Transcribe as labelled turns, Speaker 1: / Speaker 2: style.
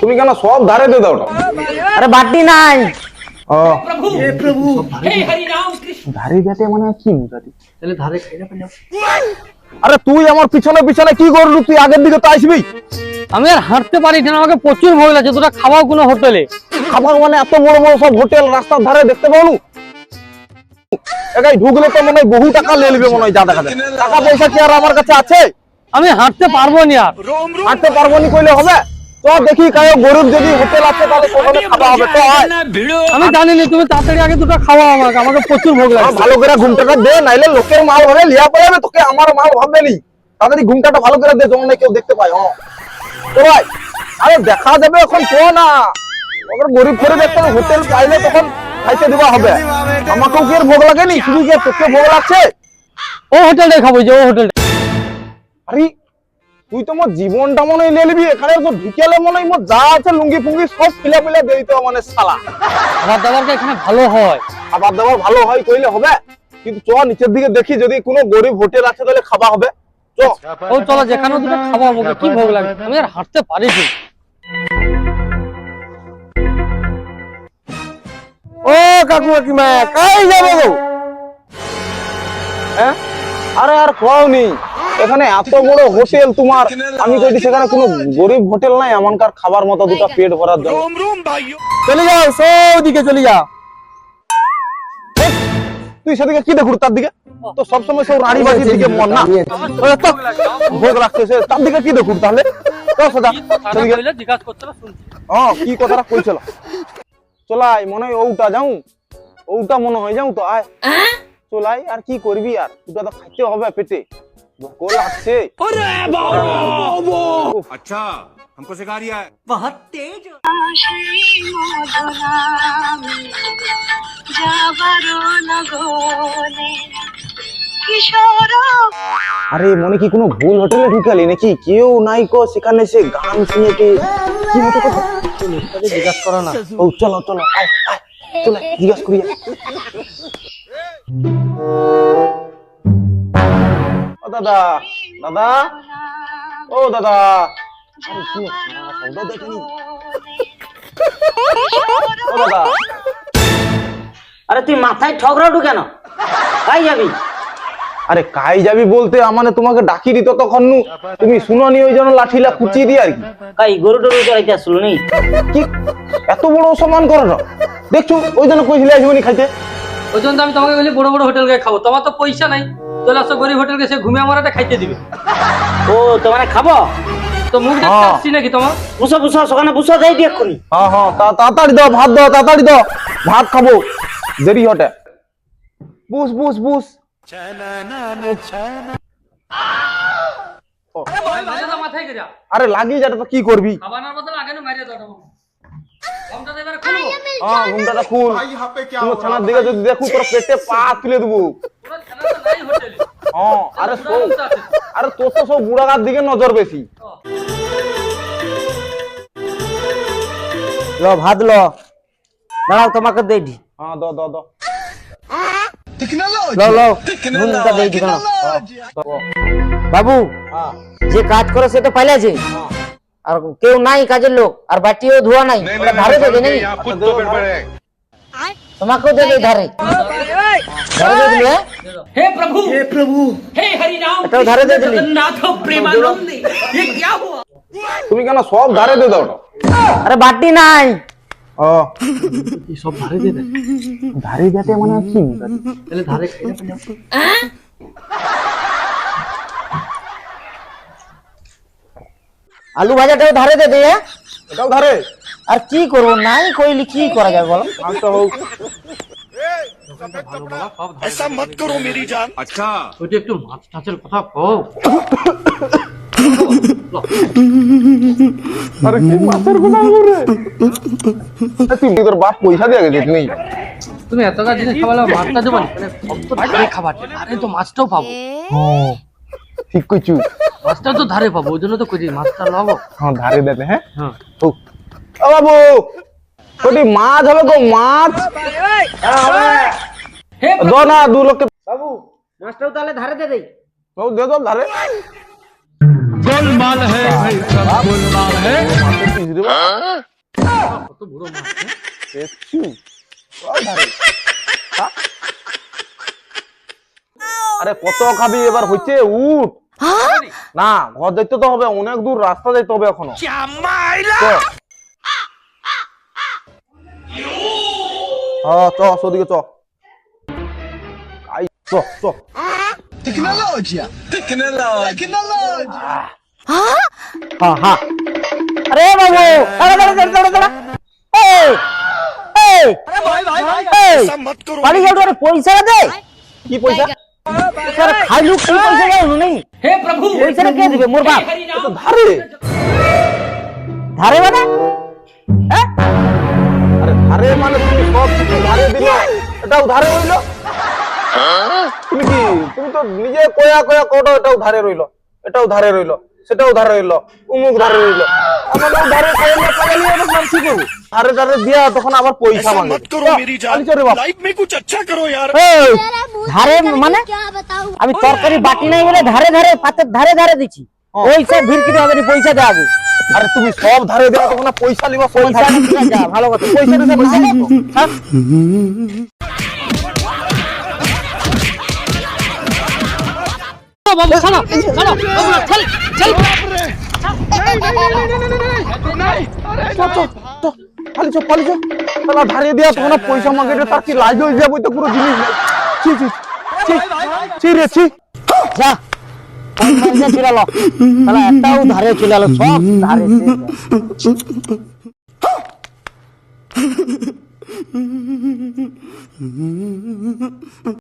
Speaker 1: তুমি কেন সব ধারে দিয়ে দাও
Speaker 2: আরে বাটি নাই।
Speaker 1: ধারে মানে মানে এত বড় বড় সব হোটেল রাস্তার ধারে দেখতে পাবো? ঢুকলে তো মনে হয় বহু টাকা লেলবে মনে হয় যা টাকা টাকা পয়সা কি আর আমার কাছে আছে?
Speaker 2: আমি হাঁটতে পারব নি আর।
Speaker 1: হাঁটতে পারব নি কইলে হবে? তো দেখি কায়ো গরিব যদি হোটেল আছে তাহলে কোথাও খাওয়া হবে? তো
Speaker 2: আমি জানি না তুমি তাড়াতাড়ি আগে দুটো খাওয়াও আমাকে আমাকে প্রচুর ভোগ লাগছে।
Speaker 1: ভালো করে ঘুমটাটা দে নাইলে লোকের মাল ভাবে লিয়া পড়ে যাবে তোকে আমার মাল ভাববে নি। তাড়াতাড়ি ঘুমটাটা ভালো করে দে যেমন না কেউ দেখতে পায় হ্যাঁ তো ভাই আরে দেখা যাবে এখন তো না। ওদের গরিব ফরিব একটা হোটেল পাইলে তখন খাইতে দেওয়া হবে। আমাকেও কি আর ভোগ লাগেনি? শুধু যে তোকে ভোগ লাগছে?
Speaker 2: ও হোটেলটাই খাব যে ও হোটেলটা
Speaker 1: আরে তুই তো মোর জীবনটা মনে হয় নিবি এখানে তো ঢুকেলে মনে হয় মোর যা আছে লুঙ্গি ফুঙ্গি সব ফিলা ফিলা দিয়ে দিতে মানে সালা
Speaker 2: খাবার দাবারটা এখানে ভালো হয়?
Speaker 1: খাবার দাবার ভালো হয় কইলে হবে কিন্তু চ নিচের দিকে দেখি যদি কোনো গরিব হোটেল আছে তাহলে খাওয়া হবে। চ।
Speaker 2: ও চলো যেখানে দুটো খাব আমাকে কি ভোগ লাগে আমি আর হাঁটতে পারি না
Speaker 1: ও কাকু কাকিমা কাই যাব গো? হ্যাঁ? আরে আর খাওনি এখানে এত বড় হোটেল তোমার। আমি কইছি সেখানে কোনো গরিব হোটেল নাই এমনকার খাবার মতো দুটো পেট ভরার জন্য। চলে যাও সৌদিকে চলে যাও। তুই সেদিকে কি দেখুর তার দিকে? তো সবসময় সব রানী বাজির দিকে মন না? ভোগ রাখতেছে তার দিকে কি দেখুর তাহলে? তো সদা সেদিকে।
Speaker 2: জিজ্ঞাসা করছিল শুনছি
Speaker 1: হ্যাঁ কি কথাটা কইছিল চলাই মনে হয় ওটা যাও। ওটা মনে হয় যাও তো আয়। চলাই আর কি করবি আর? ওটা তো খাইতে হবে পেটে। ভোক লাগছে উফ,
Speaker 3: अच्छा हमको सिखा रिया है
Speaker 4: बहुत तेज हो।
Speaker 1: আরে মনে কি কোনো ভুল হোটেলে ঢুকালি নাকি কেউ নাই কো সেখানে সে গান শুনে কে কি হতো কথা
Speaker 2: জিজ্ঞাসা করো না
Speaker 1: ও চলো চলো আয় আয় চলে জিজ্ঞাসা করি আয়। ও দাদা। দাদা? ও দাদা। আরে দাদা।
Speaker 2: তুই মাথায় ঠগরাটু কেন? কাই যাবি?
Speaker 1: আরে কাই যাবি বলতে? মানে তোমাকে ডাকি দিত তখন নু। তুমি শুনোনি ওই জন্য লাঠিলা কুচিয়ে দি আর কি।
Speaker 2: কাই গরু টরু চড়াইতে আসলো নেই
Speaker 1: কি? এত বড় অসম্মান করো না। দেখছ ওই জন্য কইছিলে আসবনি খাইতে।
Speaker 2: ওই জন্য আমি তোমাকে বলি বড় বড় হোটেল গিয়ে খাব। তোমার তো পয়সা নাই। চলে আসো গরিব হোটেল গেছে ঘুমিয়ে আমার একটা খাইতে দিবে।
Speaker 5: ও তোমার খাব?
Speaker 2: তো মুখ দেখতে। আসছি নাকি তোমার?
Speaker 5: বুসো বুসো সকালে বুসো যাই দিয়ে এক্ষুনি।
Speaker 1: হ্যাঁ হ্যাঁ তা- তাড়াতাড়ি দাও ভাত দাও তাড়াতাড়ি দাও। ভাত খাব। দেরি হটে। Bush bush bush.
Speaker 2: মাঝে তো মাথায় গেছা
Speaker 1: আরে লাগিয়ে যাটা তো কি করবি?
Speaker 2: খাবানোর বদলে আগে মারিয়ে দাও ঘমটা তো এবারে খুলবো
Speaker 1: হ্যাঁ ঘুমটাটা খুল কোনো ছানার দিকে যদি দেখু তোর পেটে পা তুলে দেবো।
Speaker 2: পুরো খেলা তো নাই হোটেলে।
Speaker 1: হ্যাঁ আরে
Speaker 2: পুরো
Speaker 1: সব
Speaker 2: অবস্থা আছে।
Speaker 1: আরে তোর তো সব বুড়াগার দিকে নজর বেশি।
Speaker 2: ও।
Speaker 5: ল ভাত ল। দাঁড়াও তোমাকে দেই দি।
Speaker 1: হ্যাঁ দ দ দ।
Speaker 5: ল ল। নুনটা দেই দি দাঁড়াও।
Speaker 1: দ।
Speaker 5: বাবু
Speaker 1: হ্যাঁ।
Speaker 5: যে কাজ করে সে তো পাইলেছে আর কেউ নাই কাজের লোক আর বাটিও ধোয়া নাই। ধারে দেবে
Speaker 1: নেই?
Speaker 5: তোমাকেও দেবে ধারে। ধারে
Speaker 4: হে প্রভু। হে প্রভু। হে
Speaker 5: হরি ধারে দে দিলি।
Speaker 1: তুমি কেন সব ধারে দে দাও
Speaker 5: আরে বাটি নাই।
Speaker 1: ও।
Speaker 2: এই সব ধারে দে
Speaker 1: ধারে মানে কি?
Speaker 2: তাহলে ধারে খাই না।
Speaker 5: আলু ভাজাটাও ধারে দে দে
Speaker 1: এটাও ধারে
Speaker 5: আর কি করবো নাই কইলি কি করা যাবে বলো
Speaker 1: আচ্ছা হোক
Speaker 3: अच्छा
Speaker 2: ওইটা একটু মাছ টাচের কথা কও
Speaker 1: আরে কি মাছের কথা বলে তুই তোর বাপ পয়সা দিয়ে গেছিস নেই
Speaker 2: তুমি এত কাজ জিনিস খাবার মাছটা দেবো না সব তো ধারে খাবার ধারে তো মাছটাও পাবো
Speaker 1: ঠিক কইছু
Speaker 2: মাছটা তো ধারে পাবো ওই জন্য তো কই মাছটা লাবো
Speaker 1: হ্যাঁ ধারে দেবে হ্যাঁ?
Speaker 2: হ্যাঁ।
Speaker 1: ও বাবু কোটি মাছ হবে গো মাছ। হে দনা দু লোক
Speaker 5: বাবু মাছটাও তাহলে ধারে দে দেই।
Speaker 1: বাবু দে দাও ধারে।
Speaker 6: জল মাল হে ভাই
Speaker 1: সব গোলমাল হে।
Speaker 2: কত বড় মাছ হ্যাঁ?
Speaker 1: দেখছি? ও ধারে। আরে কত খাবি এবার হইছে? উঠ। না ঘর দেখতে তো হবে অনেক দূর রাস্তা যেতে হবে এখনও। চ। হ্যাঁ চ ওদিকে চ। আই চ চ।
Speaker 5: হ্যাঁ? হ্যাঁ আরে বাবু দাঁড়া দাঁড়া দাঁড়া দাঁড়া দাঁড়া। এই এই এই বাড়ি যাও পয়সা দে।
Speaker 1: কি পয়সা?
Speaker 5: স্যার খাইলু কি পয়সা দাও নেই
Speaker 4: हे प्रभु
Speaker 5: পয়সা কে দিবে মোর বাপ
Speaker 4: हरि
Speaker 1: তো
Speaker 4: राम
Speaker 1: ধারে
Speaker 5: ধারে মানে হ্যাঁ
Speaker 1: আরে ধারে মানে তুমি সব কিছু ধারে দিলে এটাও ধারে রইলো তুমি কি তুমি তো নিজে কয়া কয়া কোটো এটাও ধারে রইলো এটাও ধারে রইলো সেটাও ধারে রইলো উমুক ধারে রইলো আরে দিয়া তখন আবার পয়সা
Speaker 5: ধারে মানে আমি তরকারি বাকি নাই বলে ধারে ধারে পাতের ধারে ধারে দিছি ওই সব ভিড় কিনে পয়সা দেওয়া
Speaker 1: আরে তুমি সব ধারে দেওয়া তখন পয়সা নিবা
Speaker 5: পয়সা ভালো কথা
Speaker 1: পয়সা পয়সা
Speaker 2: বাবু
Speaker 1: পালিছ পালিছ তাহলে ধারে দেওয়া তখন পয়সা মাগে তার কি লাজ হয়ে যাবে তো কোনো জিনিস নাই ছি ছি ছি ছি রে ছি
Speaker 5: যা কোন তাহলে একটাও ধারে চলে সব ধারে